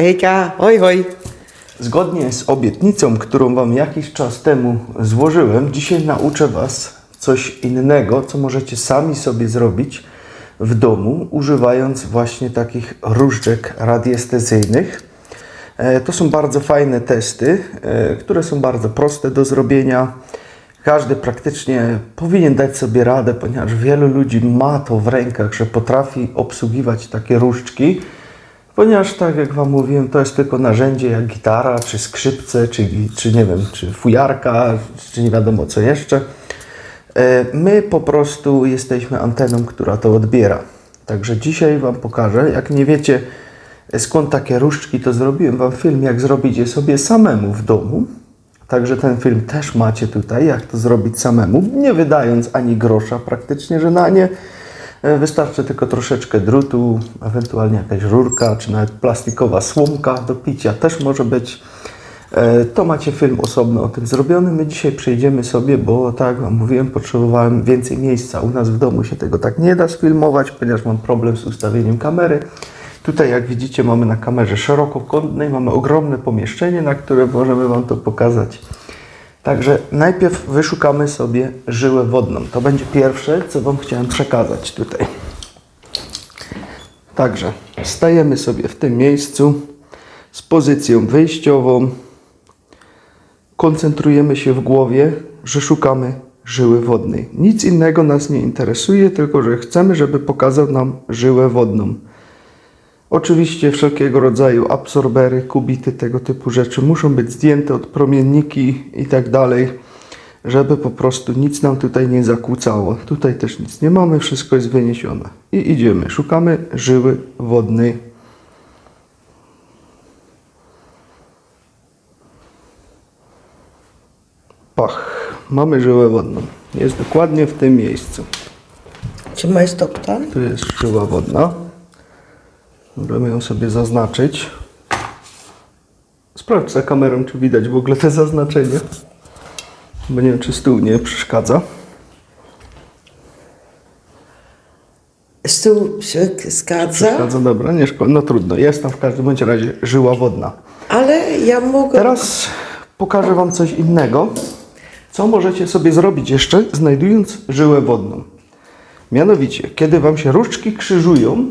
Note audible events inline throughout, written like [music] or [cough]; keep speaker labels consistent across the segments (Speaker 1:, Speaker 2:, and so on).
Speaker 1: Hejka, hoj hoj.
Speaker 2: Zgodnie z obietnicą, którą Wam jakiś czas temu złożyłem, dzisiaj nauczę Was coś innego, co możecie sami sobie zrobić w domu, używając właśnie takich różdżek radiestezyjnych. E, To są bardzo fajne testy, e, które są bardzo proste do zrobienia. Każdy praktycznie powinien dać sobie radę, ponieważ wielu ludzi ma to w rękach, że potrafi obsługiwać takie różdżki. Ponieważ tak jak Wam mówiłem, to jest tylko narzędzie jak gitara, czy skrzypce, czy, czy nie wiem, czy fujarka, czy nie wiadomo co jeszcze. E, My po prostu jesteśmy anteną, która to odbiera. Także dzisiaj Wam pokażę, jak nie wiecie e, skąd takie różdżki, to zrobiłem Wam film, jak zrobić je sobie samemu w domu. Także ten film też macie tutaj, jak to zrobić samemu, nie wydając ani grosza praktycznie, że na nie. E, Wystarczy tylko troszeczkę drutu, ewentualnie jakaś rurka, czy nawet plastikowa słomka do picia też może być. E, To macie film osobno o tym zrobiony. My dzisiaj przejdziemy sobie, bo tak jak Wam mówiłem, potrzebowałem więcej miejsca. U nas w domu się tego tak nie da sfilmować, ponieważ mam problem z ustawieniem kamery. Tutaj, jak widzicie, mamy na kamerze szerokokątnej, mamy ogromne pomieszczenie, na które możemy Wam to pokazać. Także najpierw wyszukamy sobie żyłę wodną. To będzie pierwsze, co Wam chciałem przekazać tutaj. Także stajemy sobie w tym miejscu z pozycją wyjściową. Koncentrujemy się w głowie, że szukamy żyły wodnej. Nic innego nas nie interesuje, tylko że chcemy, żeby pokazał nam żyłę wodną. Oczywiście wszelkiego rodzaju absorbery, kubity, tego typu rzeczy muszą być zdjęte od promienniki i tak dalej, żeby po prostu nic nam tutaj nie zakłócało. Tutaj też nic nie mamy, wszystko jest wyniesione. I idziemy, szukamy żyły wodnej. Pach, mamy żyłę wodną. Jest dokładnie w tym miejscu.
Speaker 1: Czy masz doktor?
Speaker 2: Tu jest żyła wodna. Możemy ją sobie zaznaczyć. Sprawdź za kamerą, czy widać w ogóle te zaznaczenie. Bo nie wiem, czy stół nie przeszkadza.
Speaker 1: Stół się zgadza,
Speaker 2: Przeszkadza, dobra, nie szkoda. No trudno. Jest tam w każdym bądź razie żyła wodna.
Speaker 1: ale ja mogę...
Speaker 2: Teraz pokażę Wam coś innego, co możecie sobie zrobić jeszcze, znajdując żyłę wodną. Mianowicie, kiedy Wam się różdżki krzyżują,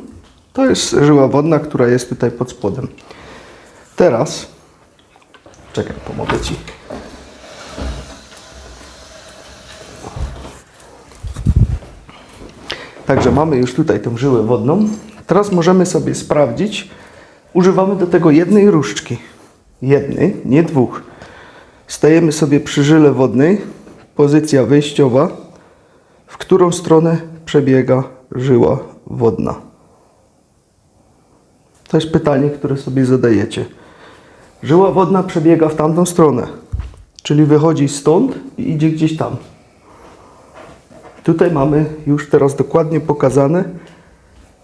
Speaker 2: to jest żyła wodna, która jest tutaj pod spodem. Teraz, czekaj, pomogę Ci. Także mamy już tutaj tą żyłę wodną. Teraz możemy sobie sprawdzić. Używamy do tego jednej różdżki. Jednej, nie dwóch. Stajemy sobie przy żyle wodnej. Pozycja wyjściowa. W którą stronę przebiega żyła wodna? To jest pytanie, które sobie zadajecie. Żyła wodna przebiega w tamtą stronę. Czyli wychodzi stąd i idzie gdzieś tam. Tutaj mamy już teraz dokładnie pokazane,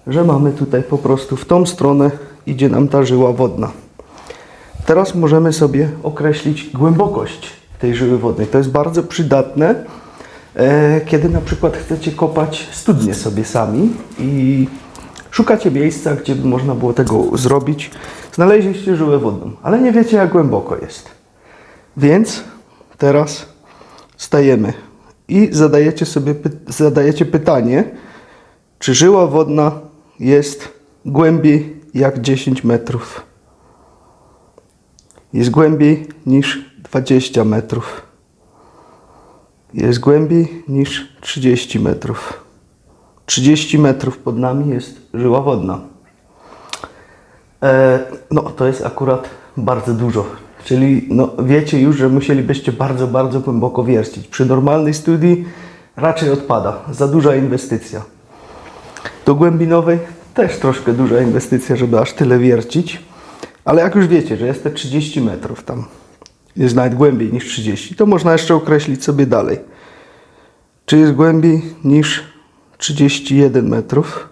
Speaker 2: że mamy tutaj po prostu w tą stronę idzie nam ta żyła wodna. Teraz możemy sobie określić głębokość tej żyły wodnej. To jest bardzo przydatne, e, kiedy na przykład chcecie kopać studnie sobie sami i szukacie miejsca, gdzie by można było tego zrobić. Znaleźliście żyłę wodną, ale nie wiecie jak głęboko jest. Więc teraz stajemy i zadajecie sobie py- zadajecie pytanie, czy żyła wodna jest głębiej jak 10 metrów. Jest głębiej niż 20 metrów. Jest głębiej niż 30 metrów. 30 metrów pod nami jest żyła wodna. E, no, to jest akurat bardzo dużo. Czyli no, wiecie już, że musielibyście bardzo, bardzo głęboko wiercić. Przy normalnej studii raczej odpada. Za duża inwestycja. Do głębinowej też troszkę duża inwestycja, żeby aż tyle wiercić. Ale jak już wiecie, że jest te 30 metrów tam, jest nawet głębiej niż 30, to można jeszcze określić sobie dalej. Czy jest głębiej niż 31 metrów?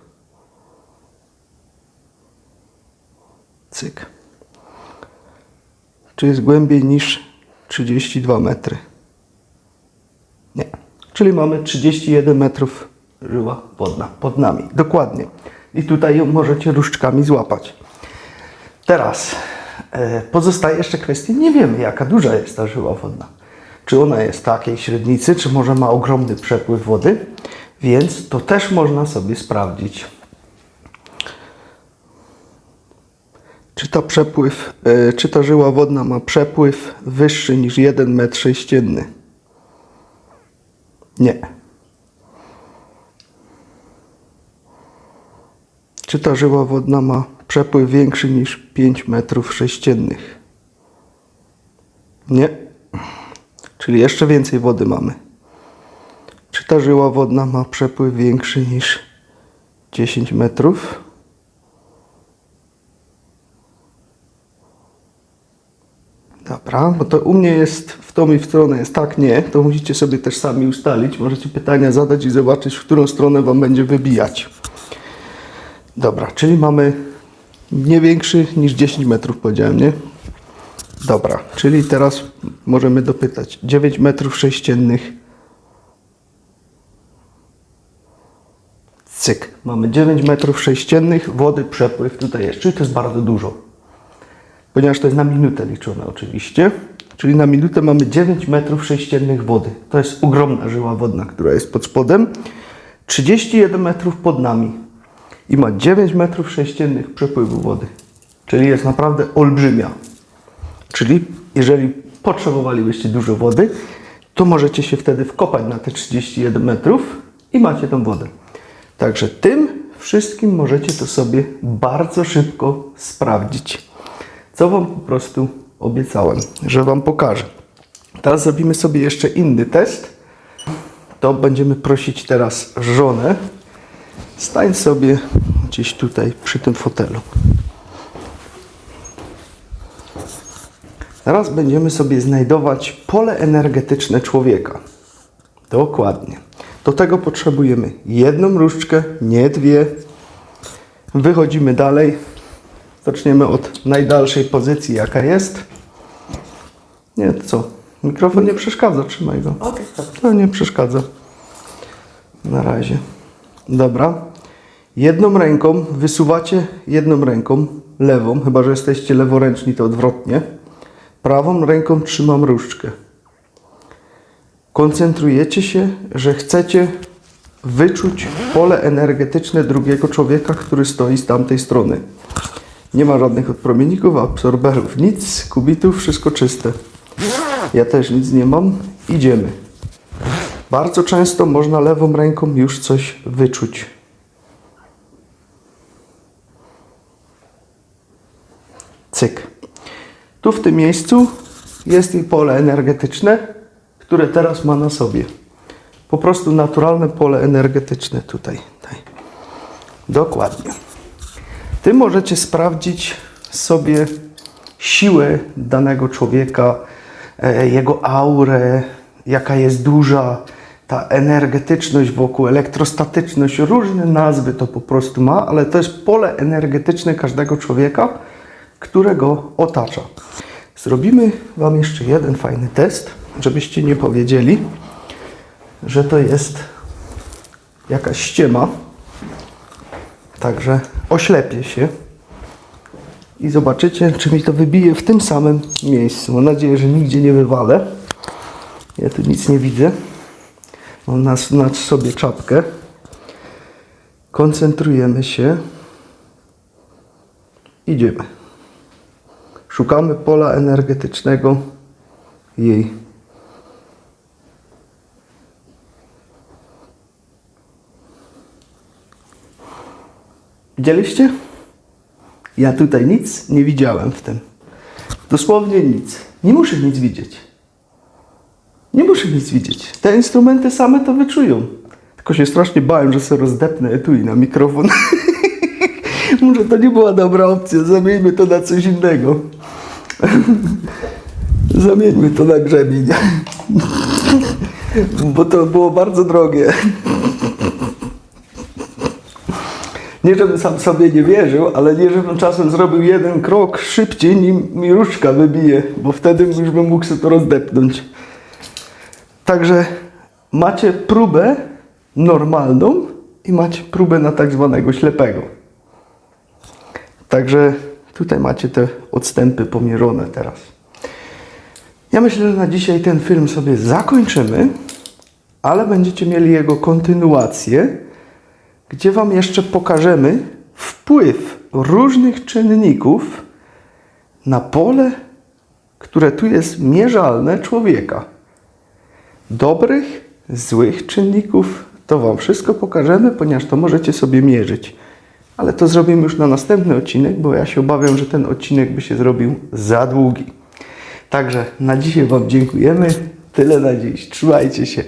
Speaker 2: Cyk. Czy jest głębiej niż 32 metry? Nie. Czyli mamy 31 metrów żyła wodna pod nami. Dokładnie. I tutaj ją możecie różdżkami złapać. Teraz e, pozostaje jeszcze kwestia, nie wiemy jaka duża jest ta żyła wodna. Czy ona jest takiej średnicy, czy może ma ogromny przepływ wody, więc to też można sobie sprawdzić. Czy ta przepływ, e, czy ta żyła wodna ma przepływ wyższy niż 1 metr sześcienny? Nie. Czy ta żyła wodna ma przepływ większy niż 5 metrów sześciennych? Nie. Czyli jeszcze więcej wody mamy. Ta żyła wodna ma przepływ większy niż 10 metrów? Dobra, bo to u mnie jest w tą i w stronę jest tak, nie. To musicie sobie też sami ustalić. Możecie pytania zadać i zobaczyć, w którą stronę Wam będzie wybijać. Dobra, czyli mamy nie większy niż 10 metrów, powiedziałem, nie? Dobra, czyli teraz możemy dopytać. 9 metrów sześciennych. Cyk. Mamy 9 metrów sześciennych, wody przepływ tutaj jest, czyli to jest bardzo dużo. Ponieważ to jest na minutę liczone oczywiście. Czyli na minutę mamy 9 metrów sześciennych wody. To jest ogromna żyła wodna, która jest pod spodem. 31 metrów pod nami. I ma 9 metrów sześciennych przepływu wody. Czyli jest naprawdę olbrzymia. Czyli jeżeli potrzebowalibyście dużo wody, to możecie się wtedy wkopać na te 31 metrów i macie tą wodę. Także tym wszystkim możecie to sobie bardzo szybko sprawdzić. Co Wam po prostu obiecałem, że Wam pokażę. Teraz zrobimy sobie jeszcze inny test. To będziemy prosić teraz żonę. Stań sobie gdzieś tutaj przy tym fotelu. Teraz będziemy sobie znajdować pole energetyczne człowieka. Dokładnie. Do tego potrzebujemy jedną różdżkę, nie dwie. Wychodzimy dalej. Zaczniemy od najdalszej pozycji, jaka jest. Nie, co? Mikrofon nie przeszkadza, trzymaj go.
Speaker 1: Okej,
Speaker 2: To nie przeszkadza. Na razie. Dobra. Jedną ręką wysuwacie jedną ręką, lewą, chyba że jesteście leworęczni, to odwrotnie. Prawą ręką trzymam różdżkę. Koncentrujecie się, że chcecie wyczuć pole energetyczne drugiego człowieka, który stoi z tamtej strony. Nie ma żadnych odpromienników, absorberów, nic, kubitów, wszystko czyste. Ja też nic nie mam. Idziemy. Bardzo często można lewą ręką już coś wyczuć. Cyk. Tu w tym miejscu jest jej pole energetyczne, które teraz ma na sobie. Po prostu naturalne pole energetyczne tutaj. tutaj. Dokładnie. Ty możecie sprawdzić sobie siłę danego człowieka, e, jego aurę, jaka jest duża, ta energetyczność wokół, elektrostatyczność, różne nazwy to po prostu ma, ale to jest pole energetyczne każdego człowieka, które go otacza. Zrobimy Wam jeszcze jeden fajny test, żebyście nie powiedzieli, że to jest jakaś ściema. Także oślepię się i zobaczycie, czy mi to wybije w tym samym miejscu. Mam nadzieję, że nigdzie nie wywalę. Ja tu nic nie widzę. Mam na, na sobie czapkę. Koncentrujemy się. Idziemy. Szukamy pola energetycznego jej. Widzieliście? Ja tutaj nic nie widziałem w tym. Dosłownie nic. Nie muszę nic widzieć. Nie muszę nic widzieć. Te instrumenty same to wyczują. Tylko się strasznie bałem, że sobie rozdepnę etui na mikrofon. [laughs] Może to nie była dobra opcja. Zamieńmy to na coś innego. [laughs] Zamieńmy to na grzebień. [laughs] Bo to było bardzo drogie. Nie, żebym sam sobie nie wierzył, ale nie, żebym czasem zrobił jeden krok szybciej, nim mi różdżka wybije, bo wtedy już bym mógł sobie to rozdepnąć. Także macie próbę normalną i macie próbę na tak zwanego ślepego. Także Tutaj macie te odstępy pomierzone teraz. Ja myślę, że na dzisiaj ten film sobie zakończymy, ale będziecie mieli jego kontynuację, gdzie Wam jeszcze pokażemy wpływ różnych czynników na pole, które tu jest mierzalne człowieka. Dobrych, złych czynników, to Wam wszystko pokażemy, ponieważ to możecie sobie mierzyć. Ale to zrobimy już na następny odcinek, bo ja się obawiam, że ten odcinek by się zrobił za długi. Także na dzisiaj Wam dziękujemy. Tyle na dziś. Trzymajcie się.